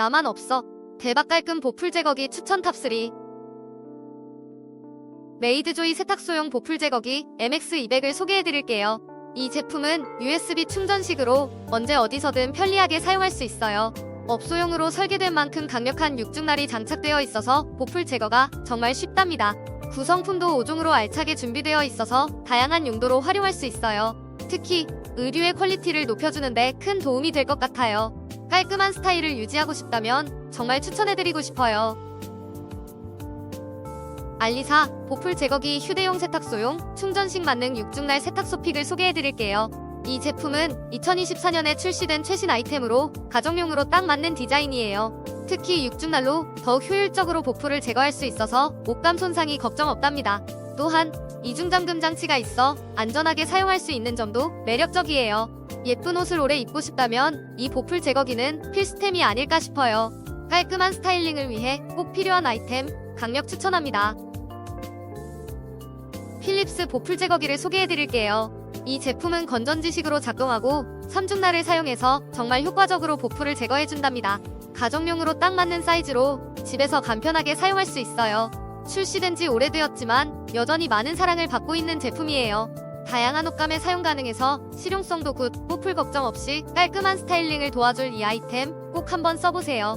나만 없어. 대박 깔끔 보풀 제거기 추천 탑3. 메이드조이 세탁소용 보풀 제거기 MX200을 소개해드릴게요. 이 제품은 USB 충전식으로 언제 어디서든 편리하게 사용할 수 있어요. 업소용으로 설계된 만큼 강력한 육중날이 장착되어 있어서 보풀 제거가 정말 쉽답니다. 구성품도 5종으로 알차게 준비되어 있어서 다양한 용도로 활용할 수 있어요. 특히 의류의 퀄리티를 높여주는데 큰 도움이 될 것 같아요. 깔끔한 스타일을 유지하고 싶다면 정말 추천해드리고 싶어요. 알리사 보풀 제거기 휴대용 세탁소용 충전식 만능 6중날 세탁소 픽을 소개해드릴게요. 이 제품은 2024년에 출시된 최신 아이템으로 가정용으로 딱 맞는 디자인이에요. 특히 6중날로 더욱 효율적으로 보풀을 제거할 수 있어서 옷감 손상이 걱정 없답니다. 또한 이중잠금 장치가 있어 안전하게 사용할 수 있는 점도 매력적이에요. 예쁜 옷을 오래 입고 싶다면 이 보풀 제거기는 필수템이 아닐까 싶어요. 깔끔한 스타일링을 위해 꼭 필요한 아이템 강력 추천합니다. 필립스 보풀 제거기를 소개해드릴게요. 이 제품은 건전지식으로 작동하고 3중날을 사용해서 정말 효과적으로 보풀을 제거해준답니다. 가정용으로 딱 맞는 사이즈로 집에서 간편하게 사용할 수 있어요. 출시된 지 오래되었지만 여전히 많은 사랑을 받고 있는 제품이에요. 다양한 옷감에 사용 가능해서 실용성도 굿, 뽀풀 걱정 없이 깔끔한 스타일링을 도와줄 이 아이템 꼭 한번 써보세요.